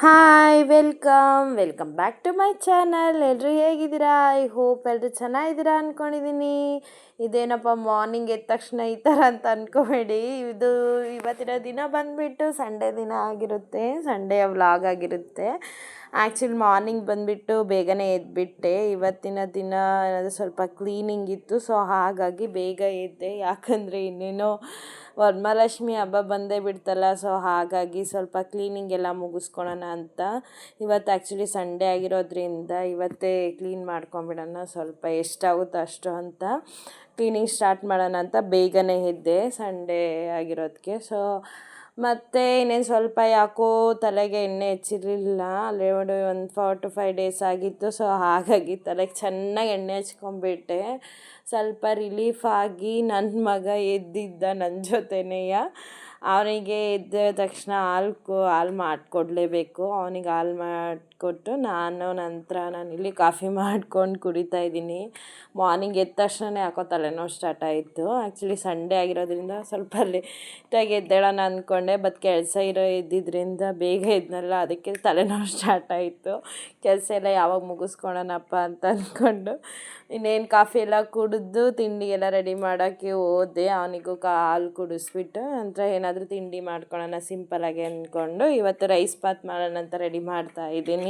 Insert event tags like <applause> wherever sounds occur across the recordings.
Hi welcome welcome back to my channel ಎಲ್ಲರೂ ಹೇಗಿದ್ದೀರಾ? I hope ಎಲ್ಲರೂ ಚೆನ್ನಾಗಿದ್ದೀರಾ ಅಂದ್ಕೊಂಡಿದ್ದೀನಿ ಇದೇನಪ್ಪ ಮಾರ್ನಿಂಗ್ ಎದ್ದ ತಕ್ಷಣ ಈ ಥರ ಅಂತ ಅಂದ್ಕೋಬೇಡಿ ಇದು ಇವತ್ತಿನ ದಿನ ಬಂದುಬಿಟ್ಟು ಸಂಡೇ ದಿನ ಆಗಿರುತ್ತೆ. ಸಂಡೇ ವ್ಲಾಗ್ ಆಗಿರುತ್ತೆ. ಆ್ಯಕ್ಚುಲಿ ಮಾರ್ನಿಂಗ್ ಬಂದುಬಿಟ್ಟು ಬೇಗನೆ ಎದ್ಬಿಟ್ಟೆ. ಇವತ್ತಿನ ದಿನ ಏನಾದರೂ ಸ್ವಲ್ಪ ಕ್ಲೀನಿಂಗ್ ಇತ್ತು. ಸೊ ಹಾಗಾಗಿ ಬೇಗ ಎದ್ದೆ. ಯಾಕಂದರೆ ಇನ್ನೇನೋ ವರಮಹಾಲಕ್ಷ್ಮಿ ಹಬ್ಬ ಬಂದೇ ಬಿಡ್ತಲ್ಲ. ಸೊ ಹಾಗಾಗಿ ಸ್ವಲ್ಪ ಕ್ಲೀನಿಂಗ್ ಎಲ್ಲ ಮುಗಿಸ್ಕೊಳೋಣ ಅಂತ. ಇವತ್ತು ಆ್ಯಕ್ಚುಲಿ ಸಂಡೇ ಆಗಿರೋದ್ರಿಂದ ಇವತ್ತೇ ಕ್ಲೀನ್ ಮಾಡ್ಕೊಂಬಿಡೋಣ. ಸ್ವಲ್ಪ ಎಷ್ಟಾಗುತ್ತೋ ಅಷ್ಟು ಅಂತ. ಕ್ಲೀನಿಂಗ್ ಸ್ಟಾರ್ಟ್ ಮಾಡೋಣ ಅಂತ ಬೇಗನೆ ಎದ್ದೆ, ಸಂಡೇ ಆಗಿರೋದಕ್ಕೆ ಸೊ ಮತ್ತು ಇನ್ನೇನು ಸ್ವಲ್ಪ ಯಾಕೋ ತಲೆಗೆ ಎಣ್ಣೆ ಹಚ್ಚಿರಲಿಲ್ಲ. ಅಲ್ಲಿ ಒಂದು ಫೋರ್ ಟು ಫೈವ್ ಡೇಸ್ ಆಗಿತ್ತು. ಸೊ ಹಾಗಾಗಿ ತಲೆಗೆ ಚೆನ್ನಾಗಿ ಎಣ್ಣೆ ಹಚ್ಕೊಂಡ್ಬಿಟ್ಟೆ ಸ್ವಲ್ಪ ರಿಲೀಫ್ ಆಗಿ ನನ್ನ ಮಗ ಎದ್ದಿದ್ದ ನನ್ನ ಜೊತೆನೆಯ. ಅವನಿಗೆ ಎದ್ದ ತಕ್ಷಣ ಹಾಲು ಹಾಲು ಮಾಡಿಕೊಡ್ಲೇಬೇಕು. ಅವನಿಗೆ ಹಾಲು ಮಾಡಿಕೊಟ್ಟು ನಾನು ನಂತರ ನಾನು ಇಲ್ಲಿ ಕಾಫಿ ಮಾಡ್ಕೊಂಡು ಕುಡಿತಾ ಇದ್ದೀನಿ. ಮಾರ್ನಿಂಗ್ ಎದ್ದ ತಕ್ಷಣ ಯಾಕೋ ತಲೆನೋವು ಸ್ಟಾರ್ಟ್ ಆಯಿತು. ಆ್ಯಕ್ಚುಲಿ ಸಂಡೇ ಆಗಿರೋದ್ರಿಂದ ಸ್ವಲ್ಪ ಲೇಟಾಗಿ ಎದ್ದೇಳೋಣ ಅಂದ್ಕೊಂಡೆ ಬಟ್ ಕೆಲಸ ಇರೋ ಇದ್ದಿದ್ದರಿಂದ ಬೇಗ ಎದ್ನಲ್ಲ, ಅದಕ್ಕೆ ತಲೆನೋವು ಸ್ಟಾರ್ಟ್ ಆಯಿತು. ಕೆಲಸ ಎಲ್ಲ ಯಾವಾಗ ಮುಗಿಸ್ಕೊಳೋಣಪ್ಪ ಅಂತ ಅಂದ್ಕೊಂಡು ಇನ್ನೇನು ಕಾಫಿ ಎಲ್ಲ ಕುಡಿದು ತಿಂಡಿ ಎಲ್ಲ ರೆಡಿ ಮಾಡೋಕ್ಕೆ ಹೋದೆ. ಅವನಿಗೂ ಕಾ, ಹಾಲು ಕುಡಿಸ್ಬಿಟ್ಟು ನಂತರ ಏನಾದರೂ ತಿಂಡಿ ಮಾಡ್ಕೊಳ್ಳೋಣ ಸಿಂಪಲಾಗಿ ಅಂದ್ಕೊಂಡು ಇವತ್ತು ರೈಸ್ ಬಾತ್ ಮಾಡೋಣ ಅಂತ ರೆಡಿ ಮಾಡ್ತಾ ಇದ್ದೀನಿ.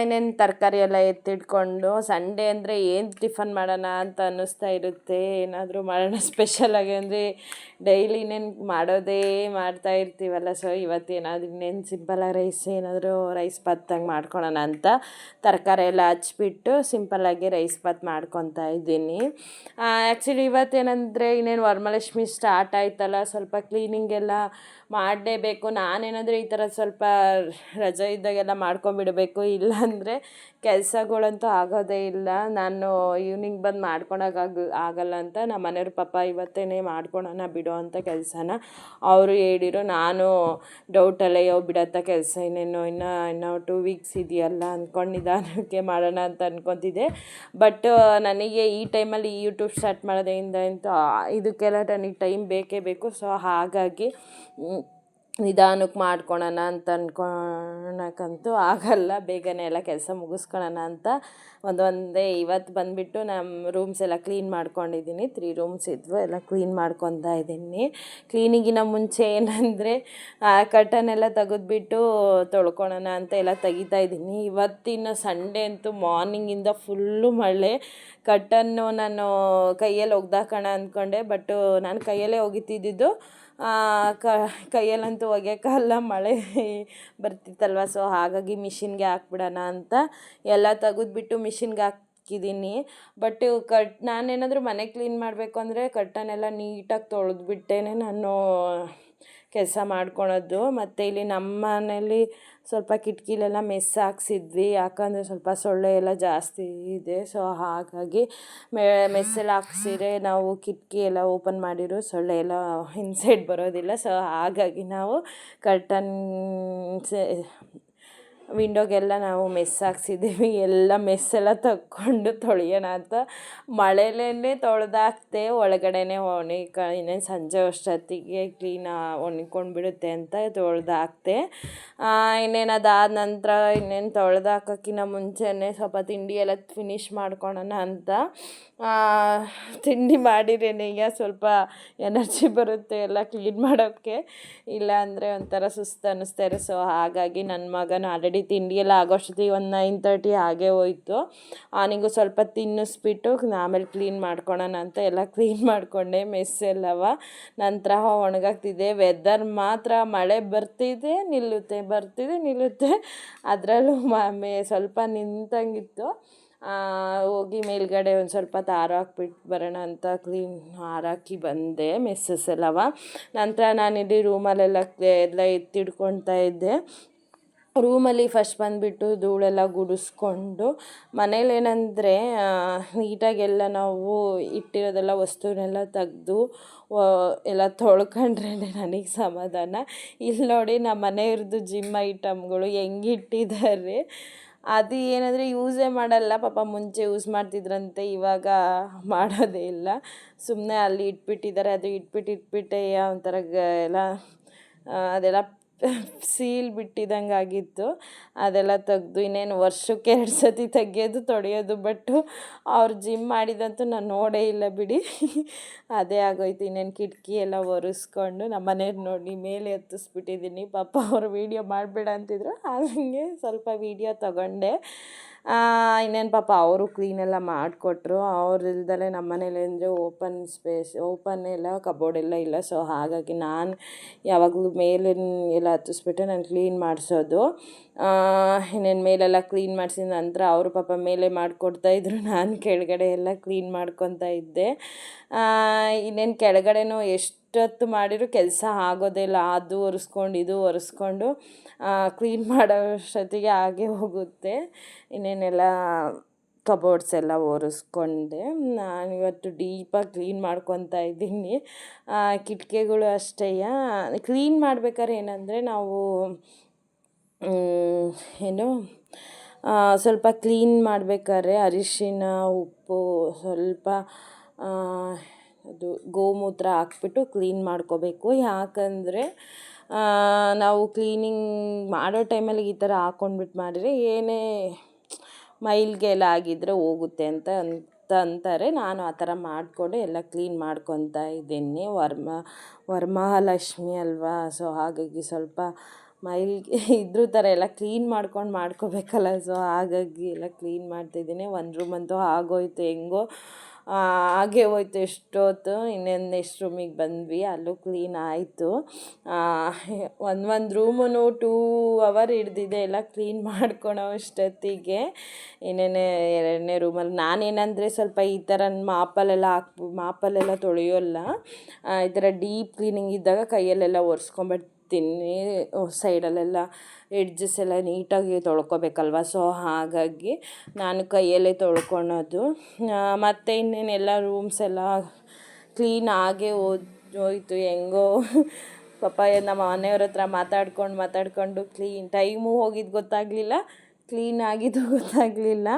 ಇನ್ನೇನು ತರಕಾರಿ ಎಲ್ಲ ಎತ್ತಿಟ್ಕೊಂಡು ಸಂಡೇ ಅಂದರೆ ಏನು ಟಿಫನ್ ಮಾಡೋಣ ಅಂತ ಅನ್ನಿಸ್ತಾ ಇರುತ್ತೆ. ಏನಾದರೂ ಮಾಡೋಣ ಸ್ಪೆಷಲಾಗಿ ಅಂದರೆ ಡೈಲಿ ಇನ್ನೇನು ಮಾಡೋದೇ ಮಾಡ್ತಾ ಇರ್ತೀವಲ್ಲ. ಸೊ ಇವತ್ತು ಏನಾದರೂ ಇನ್ನೇನು ಸಿಂಪಲಾಗಿ ರೈಸ್ ಏನಾದರೂ ರೈಸ್ ಬಾತ್ತಂಗೆ ಮಾಡ್ಕೊಳ್ಳೋಣ ಅಂತ ತರಕಾರಿ ಎಲ್ಲ ಹಚ್ಚಿಬಿಟ್ಟು ಸಿಂಪಲ್ಲಾಗಿ ರೈಸ್ ಬಾತ್ ಮಾಡ್ಕೊತಾ ಇದ್ದೀನಿ. ಆ್ಯಕ್ಚುಲಿ ಇವತ್ತೇನಂದರೆ ಇನ್ನೇನು ವರಮಹಾಲಕ್ಷ್ಮಿ ಸ್ಟಾರ್ಟ್ ಆಯ್ತಲ್ಲ. ಸ್ವಲ್ಪ ಕ್ಲೀನಿಂಗ್ ಎಲ್ಲ ಮಾಡಲೇಬೇಕು. ನಾನೇನಾದರೂ ಈ ಥರ ಸ್ವಲ್ಪ ರಜೆ ಇದ್ದಾಗೆಲ್ಲ ಮಾಡ್ಕೊಂಬಿಡಬೇಕು ಇಲ್ಲಾಂದರೆ ಕೆಲಸಗಳಂತೂ ಆಗೋದೇ ಇಲ್ಲ. ನಾನು ಈವ್ನಿಂಗ್ ಬಂದು ಮಾಡ್ಕೊಳಕ್ಕಾಗ ಆಗಲ್ಲ ಅಂತ ನಮ್ಮ ಮನೆಯವ್ರ ಪಾಪ ಇವತ್ತೇ ಮಾಡ್ಕೊಳೋಣ ಬಿಡು ಅಂತ ಕೆಲಸನ ಅವರು ಹೇಳಿರು. ನಾನು ಡೌಟಲ್ಲೇ ಯಾವ ಬಿಡತ್ತ ಕೆಲಸ ಇನ್ನೇನು, ಇನ್ನೂ ಇನ್ನೂ ಟೂ ವೀಕ್ಸ್ ಇದೆಯಲ್ಲ ಅಂದ್ಕೊಂಡು ನಿಧಾನಕ್ಕೆ ಮಾಡೋಣ ಅಂತ ಅಂದ್ಕೊತಿದ್ದೆ ಬಟ್ ನನಗೆ ಈ ಟೈಮಲ್ಲಿ ಯೂಟ್ಯೂಬ್ ಸ್ಟಾರ್ಟ್ ಮಾಡೋದ್ರಿಂದ ಅಂತ ಇದಕ್ಕೆಲ್ಲ ನನಗೆ ಟೈಮ್ ಬೇಕೇ ಬೇಕು. ಸೊ ಹಾಗಾಗಿ ನಿಧಾನಕ್ಕೆ ಮಾಡ್ಕೊಳೋಣ ಅಂತ ಅನ್ಕೊಳಕ್ಕಂತೂ ಆಗಲ್ಲ. ಬೇಗನೆ ಎಲ್ಲ ಕೆಲಸ ಮುಗಿಸ್ಕೊಳೋಣ ಅಂತ ಒಂದು ಒಂದೇ ಇವತ್ತು ಬಂದುಬಿಟ್ಟು ನಮ್ಮ ರೂಮ್ಸ್ ಎಲ್ಲ ಕ್ಲೀನ್ ಮಾಡ್ಕೊಂಡಿದ್ದೀನಿ. ತ್ರೀ ರೂಮ್ಸ್ ಇದ್ವು, ಎಲ್ಲ ಕ್ಲೀನ್ ಮಾಡ್ಕೊತಾ ಇದ್ದೀನಿ. ಕ್ಲೀನಿಗಿನ ಮುಂಚೆ ಏನಂದರೆ ಕರ್ಟನ್ ಎಲ್ಲ ತೆಗೆದ್ಬಿಟ್ಟು ತೊಳ್ಕೊಳೋಣ ಅಂತ ಎಲ್ಲ ತೆಗಿತಾ ಇದ್ದೀನಿ. ಇವತ್ತಿನ ಸಂಡೇ ಅಂತೂ ಮಾರ್ನಿಂಗಿಂದ ಫುಲ್ಲು ಮಳೆ. ಕಟ್ಟನ್ನು ನಾನು ಕೈಯಲ್ಲಿ ಒಗ್ದಾಕೋಣ ಅಂದ್ಕೊಂಡೆ ಬಟ್ಟು ನಾನು ಕೈಯಲ್ಲೇ ಒಗಿತಿದ್ದಿದ್ದು ಕೈಯಲ್ಲಂತೂ ಒಗೆಯೋಕ್ಕಲ್ಲ ಮಳೆ ಬರ್ತಿತ್ತಲ್ವ ಸೊ ಹಾಗಾಗಿ ಮಿಷಿನ್ಗೆ ಹಾಕ್ಬಿಡೋಣ ಅಂತ ಎಲ್ಲ ತೆಗೆದ್ಬಿಟ್ಟು ಮಿಷಿನ್ಗೆ ಹಾಕಿದ್ದೀನಿ. ಬಟ್ ಕಟ್, ನಾನೇನಾದರೂ ಮನೆ ಕ್ಲೀನ್ ಮಾಡಬೇಕು ಅಂದರೆ ಕಟ್ಟನ್ನೆಲ್ಲ ನೀಟಾಗಿ ತೊಳೆದ್ಬಿಟ್ಟೇನೆ ನಾನು ಕೆಲಸ ಮಾಡ್ಕೊಳೋದು. ಮತ್ತು ಇಲ್ಲಿ ನಮ್ಮ ಮನೇಲಿ ಸ್ವಲ್ಪ ಕಿಟಕಿಲೆಲ್ಲ ಮೆಸ್ ಹಾಕ್ಸಿದ್ವಿ. ಯಾಕಂದರೆ ಸ್ವಲ್ಪ ಸೊಳ್ಳೆ ಎಲ್ಲ ಜಾಸ್ತಿ ಇದೆ. ಸೊ, ಹಾಗಾಗಿ ಮೆ, ಮೆಸ್ಸೆಲ್ಲ ಹಾಕ್ಸಿದ್ರೆ ನಾವು ಕಿಟಕಿ ಎಲ್ಲ ಓಪನ್ ಮಾಡಿರೋ ಸೊಳ್ಳೆ ಎಲ್ಲ ಇನ್ಸೈಡ್ ಬರೋದಿಲ್ಲ. ಸೊ, ಹಾಗಾಗಿ ನಾವು ಕರ್ಟನ್ ವಿಂಡೋಗೆಲ್ಲ ನಾವು ಮೆಸ್ ಹಾಕ್ಸಿದ್ದೀವಿ. ಎಲ್ಲ ಮೆಸ್ಸೆಲ್ಲ ತಕ್ಕೊಂಡು ತೊಳೆಯೋಣ ಅಂತ. ಮಳೆಲೇ ತೊಳೆದಾಕ್ತೆ ಒಳಗಡೆನೇ ಒಣಕ ಇನ್ನೇನು ಸಂಜೆ ಅಷ್ಟೊತ್ತಿಗೆ ಕ್ಲೀನ್ ಒಣಗ್ಕೊಂಡು ಬಿಡುತ್ತೆ ಅಂತ ತೊಳೆದಾಕ್ತೆ ಇನ್ನೇನು ಅದಾದ ನಂತರ ಇನ್ನೇನು ತೊಳೆದಾಕೋಕ್ಕಿಂತ ಮುಂಚೆನೇ ಸ್ವಲ್ಪ ತಿಂಡಿ ಎಲ್ಲ ಫಿನಿಶ್ ಮಾಡ್ಕೊಳೋಣ ಅಂತ. ತಿಂಡಿ ಮಾಡಿರೇನೆಯ ಸ್ವಲ್ಪ ಎನರ್ಜಿ ಬರುತ್ತೆ ಎಲ್ಲ ಕ್ಲೀನ್ ಮಾಡೋಕ್ಕೆ. ಇಲ್ಲ ಅಂದರೆ ಒಂಥರ ಸುಸ್ತು ಅನ್ನಿಸ್ತಾರೆ ಸೊ ಹಾಗಾಗಿ ನನ್ನ ಮಗನ ಆಲ್ರೆಡಿ ತಿಂಡಿ ಎಲ್ಲ ಆಗೋಷ್ಟೊತ್ತಿಗೆ ಒಂದು ನೈನ್ ತರ್ಟಿ ಹಾಗೆ ಹೋಯ್ತು. ಅವನಿಗೂ ಸ್ವಲ್ಪ ತಿನ್ನಿಸ್ಬಿಟ್ಟು ಆಮೇಲೆ ಕ್ಲೀನ್ ಮಾಡ್ಕೊಳೋಣ ಅಂತ ಎಲ್ಲ ಕ್ಲೀನ್ ಮಾಡಿಕೊಂಡೆ. ಮೆಸ್ ಎಲ್ಲವ. ನಂತರ ಒಣಗಾಗ್ತಿದೆ. ವೆದರ್ ಮಾತ್ರ ಮಳೆ ಬರ್ತಿದೆ, ನಿಲ್ಲುತ್ತೆ ಬರ್ತಿದೆ, ನಿಲ್ಲುತ್ತೆ. ಅದರಲ್ಲೂ ಮೇ ಸ್ವಲ್ಪ ನಿಂತಂಗಿತ್ತು. ಹೋಗಿ ಮೇಲ್ಗಡೆ ಒಂದು ಸ್ವಲ್ಪ ತಾರು ಹಾಕ್ಬಿಟ್ಟು ಬರೋಣ ಅಂತ ಕ್ಲೀನ್ ಹಾರಾಕಿ ಬಂದೆ. ಮೆಸ್ಸಸ್ ಎಲ್ಲವ. ನಂತರ ನಾನಿಲ್ಲಿ ರೂಮಲ್ಲೆಲ್ಲ ಎಲ್ಲ ಎತ್ತಿಡ್ಕೊಳ್ತಾ ಇದ್ದೆ. ರೂಮಲ್ಲಿ ಫಸ್ಟ್ ಬಂದುಬಿಟ್ಟು ಧೂಳೆಲ್ಲ ಗುಡಿಸ್ಕೊಂಡು ಮನೇಲಿ ಏನಂದರೆ ನೀಟಾಗೆಲ್ಲ ನಾವು ಇಟ್ಟಿರೋದೆಲ್ಲ ವಸ್ತುನೆಲ್ಲ ತೆಗೆದು ಎಲ್ಲ ತೊಳ್ಕೊಂಡ್ರೆ ನನಗೆ ಸಮಾಧಾನ. ಇಲ್ಲಿ ನೋಡಿ ನಮ್ಮ ಮನೆಯವ್ರದ್ದು ಜಿಮ್ ಐಟಮ್ಗಳು ಹೆಂಗೆ ಇಟ್ಟಿದ್ದಾರೆ ಅದು ಏನಂದರೆ ಯೂಸೇ ಮಾಡಲ್ಲ, ಪಾಪ ಮುಂಚೆ ಯೂಸ್ ಮಾಡ್ತಿದ್ರಂತೆ, ಇವಾಗ ಮಾಡೋದೇ ಇಲ್ಲ. ಸುಮ್ಮನೆ ಅಲ್ಲಿ ಇಟ್ಬಿಟ್ಟಿದ್ದಾರೆ, ಅದು ಇಟ್ಬಿಟ್ಟು ಇಟ್ಬಿಟ್ಟೆ ಒಂಥರ ಎಲ್ಲ ಅದೆಲ್ಲ ಸೀಲ್ ಬಿಟ್ಟಿದಂಗೆ ಆಗಿತ್ತು. ಅದೆಲ್ಲ ತೆಗ್ದು ಇನ್ನೇನು ವರ್ಷಕ್ಕೆ ಎರಡು ಸತಿ ತೆಗಿಯೋದು ತೊಡೆಯೋದು ಬಟ್ಟು ಅವ್ರು ಜಿಮ್ ಮಾಡಿದಂತೂ ನಾನು ನೋಡೇ ಇಲ್ಲ ಬಿಡಿ. ಅದೇ ಆಗೋಯ್ತು, ಇನ್ನೇನು ಕಿಟಕಿ ಎಲ್ಲ ಒರೆಸ್ಕೊಂಡು ನಮ್ಮ ಮನೆಯವ್ರು ನೋಡಿ ಮೇಲೆ ಎತ್ತಿಸ್ಬಿಟ್ಟಿದ್ದೀನಿ ಪಾಪ ಅವರು ವೀಡಿಯೋ ಮಾಡಬೇಡ ಅಂತಿದ್ರು ಹಾಗೆ ಸ್ವಲ್ಪ ವೀಡಿಯೋ ತಗೊಂಡೆ. ಇನ್ನೇನು ಪಾಪ ಅವರು ಕ್ಲೀನೆಲ್ಲ ಮಾಡಿಕೊಟ್ರು. ಅವ್ರು ಇಲ್ದಲೆ ನಮ್ಮ ಮನೇಲಿ ಅಂದರೆ ಓಪನ್ ಸ್ಪೇಸ್ ಓಪನ್ ಎಲ್ಲ ಕಬೋರ್ಡ್ ಎಲ್ಲ ಇಲ್ಲ. ಸೊ ಹಾಗಾಗಿ ನಾನು ಯಾವಾಗಲೂ ಮೇಲಿನ ಎಲ್ಲ ಹತ್ತಿಸ್ಬಿಟ್ಟು ನಾನು ಕ್ಲೀನ್ ಮಾಡಿಸೋದು. ಇನ್ನೇನು ಮೇಲೆಲ್ಲ ಕ್ಲೀನ್ ಮಾಡಿಸಿದ ನಂತರ ಅವರು ಪಾಪ ಮೇಲೆ ಮಾಡಿಕೊಡ್ತಾಯಿದ್ರು ನಾನು ಕೆಳಗಡೆ ಎಲ್ಲ ಕ್ಲೀನ್ ಮಾಡ್ಕೊತಾ ಇದ್ದೆ. ಇನ್ನೇನು ಕೆಳಗಡೆನೂ ಎಷ್ಟೊತ್ತು ಮಾಡಿದರೂ ಕೆಲಸ ಆಗೋದೇ ಇಲ್ಲ ಅದು ಒರೆಸ್ಕೊಂಡು, ಇದು ಒರೆಸ್ಕೊಂಡು ಕ್ಲೀನ್ ಮಾಡೋಷ್ಟೊತ್ತಿಗೆ ಆಗೇ ಹೋಗುತ್ತೆ. ಇನ್ನೇನೆಲ್ಲ ಕಬೋರ್ಡ್ಸ್ ಎಲ್ಲ ಒರೆಸ್ಕೊಂಡೆ. ನಾನು ಇವತ್ತು ಡೀಪಾಗಿ ಕ್ಲೀನ್ ಮಾಡ್ಕೊತಾ ಇದ್ದೀನಿ. ಕಿಟಕಿಗಳು ಅಷ್ಟೇ. ಕ್ಲೀನ್ ಮಾಡ್ಬೇಕಾದ್ರೆ ಏನಂದರೆ ನಾವು ಏನು ಸ್ವಲ್ಪ ಕ್ಲೀನ್ ಮಾಡ್ಬೇಕಾದ್ರೆ ಅರಿಶಿನ, ಉಪ್ಪು, ಸ್ವಲ್ಪ ಅದು ಗೋಮೂತ್ರ ಹಾಕ್ಬಿಟ್ಟು ಕ್ಲೀನ್ ಮಾಡ್ಕೋಬೇಕು. ಯಾಕಂದರೆ ನಾವು ಕ್ಲೀನಿಂಗ್ ಮಾಡೋ ಟೈಮಲ್ಲಿ ಈ ಥರ ಹಾಕ್ಕೊಂಡ್ಬಿಟ್ಟು ಮಾಡಿದರೆ ಏನೇ ಮೈಲಿಗೆ ಎಲ್ಲ ಆಗಿದ್ದರೆ ಹೋಗುತ್ತೆ ಅಂತ ಅಂತ ಅಂತಾರೆ. ನಾನು ಆ ಥರ ಮಾಡಿಕೊಂಡು ಎಲ್ಲ ಕ್ಲೀನ್ ಮಾಡ್ಕೊತಾ ಇದ್ದೀನಿ. ವರ್ಮ, ವರ್ಮಹಾಲಕ್ಷ್ಮಿ ಅಲ್ವಾ? ಸೊ, ಹಾಗಾಗಿ ಸ್ವಲ್ಪ ಮೈಲಿಗೆ ಇದ್ರ ಥರ ಎಲ್ಲ ಕ್ಲೀನ್ ಮಾಡ್ಕೊಂಡು ಮಾಡ್ಕೋಬೇಕಲ್ಲ. ಸೊ, ಹಾಗಾಗಿ ಎಲ್ಲ ಕ್ಲೀನ್ ಮಾಡ್ತಿದ್ದೀನಿ. ಒಂದು ರೂಮ್ ಅಂತೂ ಆಗೋಯ್ತು ಹೆಂಗೋ. ಹಾಗೆ ಹೋಯ್ತು ಎಷ್ಟೊತ್ತು, ಇನ್ನೊಂದು ನೆಕ್ಸ್ಟ್ ರೂಮಿಗೆ ಬಂದ್ವಿ, ಅಲ್ಲೂ ಕ್ಲೀನ್ ಆಯಿತು. ಒಂದು ಒಂದು ರೂಮೂ ಟೂ ಅವರ್ ಹಿಡ್ದಿದೆ, ಎಲ್ಲ ಕ್ಲೀನ್ <laughs> ಮಾಡ್ಕೊಳೋ ಅಷ್ಟೊತ್ತಿಗೆ. ಇನ್ನೇನು ಎರಡನೇ ರೂಮಲ್ಲಿ ನಾನೇನಂದರೆ ಸ್ವಲ್ಪ ಈ ಥರ ಮಾಪಲ್ಲೆಲ್ಲ ಹಾಕ್, ಮಾಪಲ್ಲೆಲ್ಲ ತೊಳೆಯೋಲ್ಲ ಈ ಥರ ಡೀಪ್ ಕ್ಲೀನಿಂಗ್ ಇದ್ದಾಗ ಕೈಯಲ್ಲೆಲ್ಲ ಒರೆಸ್ಕೊಂಬಿಡ್ತೀನಿ ಸೈಡಲ್ಲೆಲ್ಲ ಎಡ್ಜಸ್ ಎಲ್ಲ ನೀಟಾಗಿ ತೊಳ್ಕೊಬೇಕಲ್ವ? ಸೊ ಹಾಗಾಗಿ ನಾನು ಕೈಯಲ್ಲೇ ತೊಳ್ಕೊಳೋದು. ಮತ್ತು ಇನ್ನೇನೆಲ್ಲ ರೂಮ್ಸ್ ಎಲ್ಲ ಕ್ಲೀನ್ ಆಗೇ ಹೋಯ್ತು. ಹೆಂಗೋ <laughs> ಪಾಪ ನಮ್ಮ ಮನೆಯವ್ರ ಹತ್ರ ಮಾತಾಡ್ಕೊಂಡು ಮಾತಾಡ್ಕೊಂಡು ಕ್ಲೀನ್ ಟೈಮು ಹೋಗಿದ್ದು ಗೊತ್ತಾಗಲಿಲ್ಲ. ಕ್ಲೀನ್ ಆಗಿದ್ದು <laughs> ಗೊತ್ತಾಗಲಿಲ್ಲ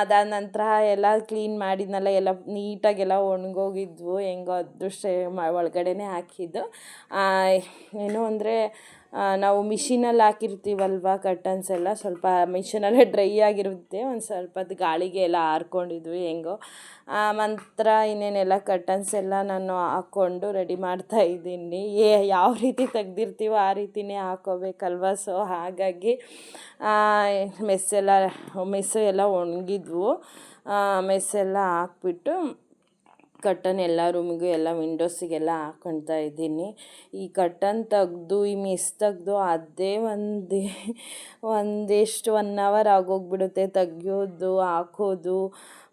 ಅದಾದ ನಂತರ ಎಲ್ಲ ಕ್ಲೀನ್ ಮಾಡಿದ್ನಲ್ಲ, ಎಲ್ಲ ನೀಟಾಗೆಲ್ಲ ಒಣಗೋಗಿದ್ವು, ಹೆಂಗೋ ಅದೃಷ್ಟ ಒಳಗಡೆನೇ ಹಾಕಿದ್ದು. ಏನು ಅಂದರೆ ನಾವು ಮಿಷಿನಲ್ಲಿ ಹಾಕಿರ್ತೀವಲ್ವ ಕರ್ಟನ್ಸ್ ಎಲ್ಲ? ಸ್ವಲ್ಪ ಮಿಷಿನಲ್ಲೇ ಡ್ರೈ ಆಗಿರುತ್ತೆ. ಒಂದು ಸ್ವಲ್ಪ ಹೊತ್ತು ಗಾಳಿಗೆ ಎಲ್ಲ ಆರ್ಕೊಂಡಿದ್ವಿ ಹೆಂಗೋ. ಮಂತ್ರ ಇನ್ನೇನೆಲ್ಲ ಕರ್ಟನ್ಸ್ ಎಲ್ಲ ನಾನು ಹಾಕ್ಕೊಂಡು ರೆಡಿ ಮಾಡ್ತಾ ಇದ್ದೀನಿ. ಏ, ಯಾವ ರೀತಿ ತೆಗ್ದಿರ್ತೀವೋ ಆ ರೀತಿಯೇ ಹಾಕೋಬೇಕಲ್ವ? ಸೊ ಹಾಗಾಗಿ ಮೆಸ್ಸೆಲ್ಲ ಮೆಸ್ಸು ಎಲ್ಲ ಒಣಗಿದ್ವು. ಮೆಸ್ಸೆಲ್ಲ ಹಾಕ್ಬಿಟ್ಟು ಕಟ್ಟನ್ ಎಲ್ಲ ರೂಮಿಗೂ ಎಲ್ಲ ವಿಂಡೋಸಿಗೆಲ್ಲ ಹಾಕೊಳ್ತಾ ಇದ್ದೀನಿ. ಈ ಕಟ್ಟನ್ ತೆಗ್ದು, ಈ ಮಿಸ್ ತೆಗ್ದು ಅದೇ ಒಂದು, ಒಂದೆಷ್ಟು ಒನ್ ಅವರ್ ಆಗೋಗ್ಬಿಡುತ್ತೆ ತೆಗಿಯೋದು, ಹಾಕೋದು.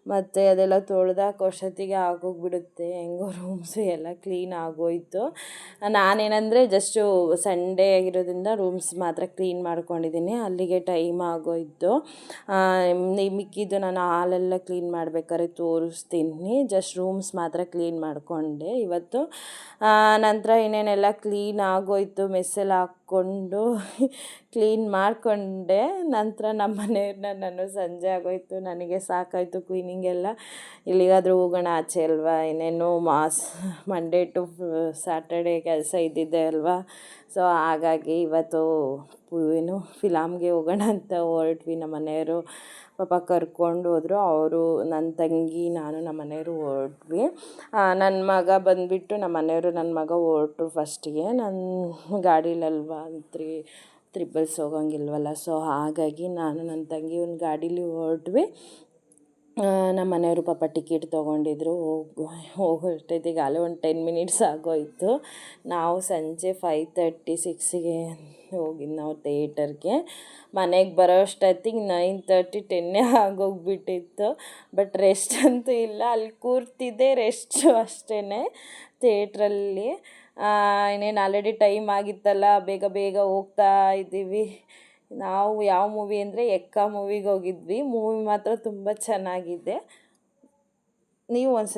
ಮತ್ತು ಅದೆಲ್ಲ ತೊಳ್ದಾಕೋ ಅಷ್ಟೊತ್ತಿಗೆ ಆಗೋಗ್ಬಿಡುತ್ತೆ ಹೆಂಗೋ ರೂಮ್ಸ್ ಎಲ್ಲ ಕ್ಲೀನ್ ಆಗೋಯಿತು. ನಾನೇನಂದರೆ ಜಸ್ಟು ಸಂಡೇ ಆಗಿರೋದ್ರಿಂದ ರೂಮ್ಸ್ ಮಾತ್ರ ಕ್ಲೀನ್ ಮಾಡ್ಕೊಂಡಿದ್ದೀನಿ. ಅಲ್ಲಿಗೆ ಟೈಮ್ ಆಗೋಯಿತು. ಮಿಕ್ಕಿದ್ದು ನಾನು ಹಾಲೆಲ್ಲ ಕ್ಲೀನ್ ಮಾಡ್ಬೇಕಾದ್ರೆ ತೋರಿಸ್ತೀನಿ. ಜಸ್ಟ್ ರೂಮ್ಸ್ ಮಾತ್ರ ಕ್ಲೀನ್ ಮಾಡಿಕೊಂಡೆ. ಇವತ್ತು ನಂತರ ಇನ್ನೇನೆಲ್ಲ ಕ್ಲೀನ್ ಆಗೋಯಿತು. ಮೆಸ್ಸೆಲ್ಲ ಹಾಕ್ಕೊಂಡು ಕ್ಲೀನ್ ಮಾಡಿಕೊಂಡೆ. ನಂತರ ನಮ್ಮ ಮನೆಯವ್ರನ್ನ ನಾನು ಸಂಜೆ ಆಗೋಯಿತು. ನನಗೆ ಸಾಕಾಯಿತು ಕ್ಲೀನಿಂಗೆಲ್ಲ ಎಲ್ಲಿಗಾದರೂ ಹೋಗೋಣ ಆಚೆ ಅಲ್ವಾ? ಇನ್ನೇನು ಮಾಸ್ ಮಂಡೇ ಟು ಸ್ಯಾಟರ್ಡೇ ಕೆಲಸ ಇದ್ದಿದ್ದೆ ಅಲ್ವಾ? ಸೊ ಹಾಗಾಗಿ ಇವತ್ತು ಏನು ಫಿಲಾಮ್ಗೆ ಹೋಗೋಣ ಅಂತ ಹೊರಟ್ವಿ ನಮ್ಮ ಮನೆಯವರು. ಪಾಪ ಕರ್ಕೊಂಡು ಹೋದರು. ಅವರು, ನನ್ನ ತಂಗಿ, ನಾನು ನಮ್ಮ ಮನೆಯವರು ಹೊರಟ್ವಿ. ನನ್ನ ಮಗ ಬಂದುಬಿಟ್ಟು ನಮ್ಮ ಮನೆಯವರು ನನ್ನ ಮಗ ಹೊರಟ್ರು ಫಸ್ಟಿಗೆ. ನನ್ನ ಗಾಡೀಲಲ್ವಾ? ತ್ರೀ, ತ್ರಿಬಲ್ಸ್ ಹೋಗೋಂಗಿಲ್ವಲ್ಲ? ಸೊ ಹಾಗಾಗಿ ನಾನು ನನ್ನ ತಂಗಿ ಒಂದು ಗಾಡೀಲಿ ಹೊರಟ್ವಿ. ನಮ್ಮ ಮನೆಯವರು ಪಾಪ ಟಿಕೆಟ್ ತೊಗೊಂಡಿದ್ರು. ಹೋಗು, ಹೋಗೋ ಅಷ್ಟೊತ್ತಿಗೆ ಅಲ್ಲೇ ಒಂದು ಟೆನ್ ಮಿನಿಟ್ಸ್ ಆಗೋಯಿತು. ನಾವು ಸಂಜೆ ಫೈವ್ ತರ್ಟಿ ಸಿಕ್ಸಿಗೆ ಹೋಗಿದ್ದು ನಾವು ಥಿಯೇಟರ್ಗೆ ಮನೆಗೆ ಬರೋ ಅಷ್ಟೊತ್ತಿಗೆ ನೈನ್ ತರ್ಟಿ ಟೆನ್ನೇ ಆಗೋಗ್ಬಿಟ್ಟಿತ್ತು. ಬಟ್ ರೆಸ್ಟ್ ಅಂತೂ ಇಲ್ಲ, ಅಲ್ಲಿ ಕೂರ್ತಿದ್ದೆ ರೆಸ್ಟು ಅಷ್ಟೇ ಥಿಯೇಟ್ರಲ್ಲಿ ಇನ್ನೇನು ಆಲ್ರೆಡಿ ಟೈಮ್ ಆಗಿತ್ತಲ್ಲ, ಬೇಗ ಬೇಗ ಹೋಗ್ತಾ ಇದ್ದೀವಿ. ನಾವು ಯಾವ ಮೂವಿ ಅಂದರೆ ಎಕ್ಕ ಮೂವಿಗೆ ಹೋಗಿದ್ವಿ. ಮೂವಿ ಮಾತ್ರ ತುಂಬ ಚೆನ್ನಾಗಿದೆ. ನೀವು ಒಂದು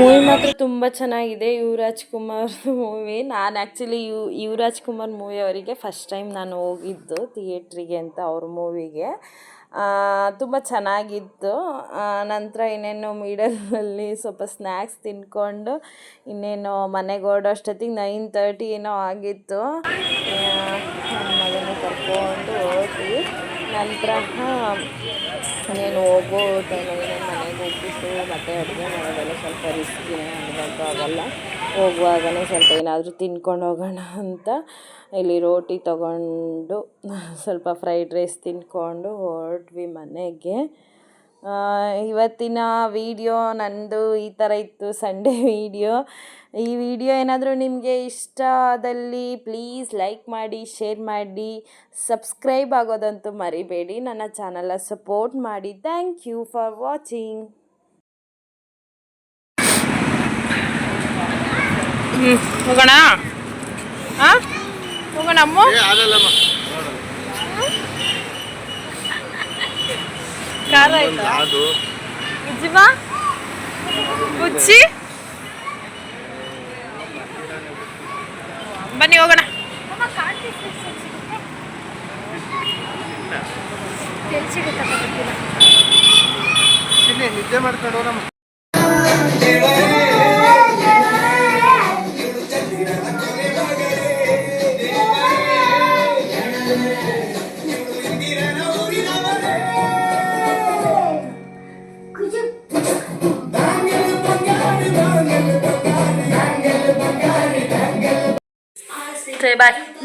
ಮೂವಿ ಮಾತ್ರ ತುಂಬ ಚೆನ್ನಾಗಿದೆ, ಯುವರಾಜ್ ಕುಮಾರ್ ಮೂವಿ. ನಾನು ಆ್ಯಕ್ಚುಲಿ ಯು, ಯುವರಾಜ್ ಕುಮಾರ್ ಮೂವಿ ಅವರಿಗೆ ಫಸ್ಟ್ ಟೈಮ್ ನಾನು ಹೋಗಿದ್ದು ಥಿಯೇಟ್ರಿಗೆ ಅಂತ ಅವ್ರ ಮೂವಿಗೆ. ತುಂಬ ಚೆನ್ನಾಗಿತ್ತು. ನಂತರ ಇನ್ನೇನು ಮೀಡಲಲ್ಲಿ ಸ್ವಲ್ಪ ಸ್ನ್ಯಾಕ್ಸ್ ತಿನ್ಕೊಂಡು, ಇನ್ನೇನು ಮನೆಗೆ ಹೊರಡೋ ಅಷ್ಟೊತ್ತಿಗೆ ನೈನ್ ತರ್ಟಿ ಏನೋ ಆಗಿತ್ತು. ಮಗನ ಕರ್ಕೊಂಡು ಹೋಗಿ. ನಂತರ ಇನ್ನೇನು ಹೋಗೋ ಟೈಮಲ್ಲಿ ಮನೆಗೆ ಹೋಗ್ಬಿಟ್ಟು ಮತ್ತೆ ಅಡುಗೆ ಮಾಡೋದೆಲ್ಲ ಸ್ವಲ್ಪ ರಿಸ್ಕಿನೇ ನನಗಂತೂ ಆಗಲ್ಲ. ಹೋಗುವಾಗಲೇ ಸ್ವಲ್ಪ ಏನಾದರೂ ತಿನ್ಕೊಂಡು ಹೋಗೋಣ ಅಂತ ಇಲ್ಲಿ ರೋಟಿ ತಗೊಂಡು ಸ್ವಲ್ಪ ಫ್ರೈಡ್ ರೈಸ್ ತಿನ್ಕೊಂಡು ಹೊರಟ್ವಿ ಮನೆಗೆ. ಇವತ್ತಿನ ವಿಡಿಯೋ ನನ್ನದು ಈ ಥರ ಇತ್ತು ಸಂಡೇ ವಿಡಿಯೋ ಈ ವಿಡಿಯೋ ಏನಾದರೂ ನಿಮಗೆ ಇಷ್ಟ ಆದಲ್ಲಿ ಪ್ಲೀಸ್ ಲೈಕ್ ಮಾಡಿ ಶೇರ್ ಮಾಡಿ ಸಬ್ಸ್ಕ್ರೈಬ್ ಆಗೋದಂತೂ ಮರಿಬೇಡಿ. ನನ್ನ ಚಾನಲ ಸಪೋರ್ಟ್ ಮಾಡಿ. ಥ್ಯಾಂಕ್ ಯು ಫಾರ್ ವಾಚಿಂಗ್ ಹೋಗೋಣ? ಹಾಂ ಹೋಗೋಣ ಖಾರ ಆಯ್ತಾ? ಉಜ್ಜಿಮಾ? ಉಚ್ಚಿ ಬನ್ನಿ ಹೋಗೋಣ. ನಿದ್ದೆ ಮಾಡ್ಕೊಂಡು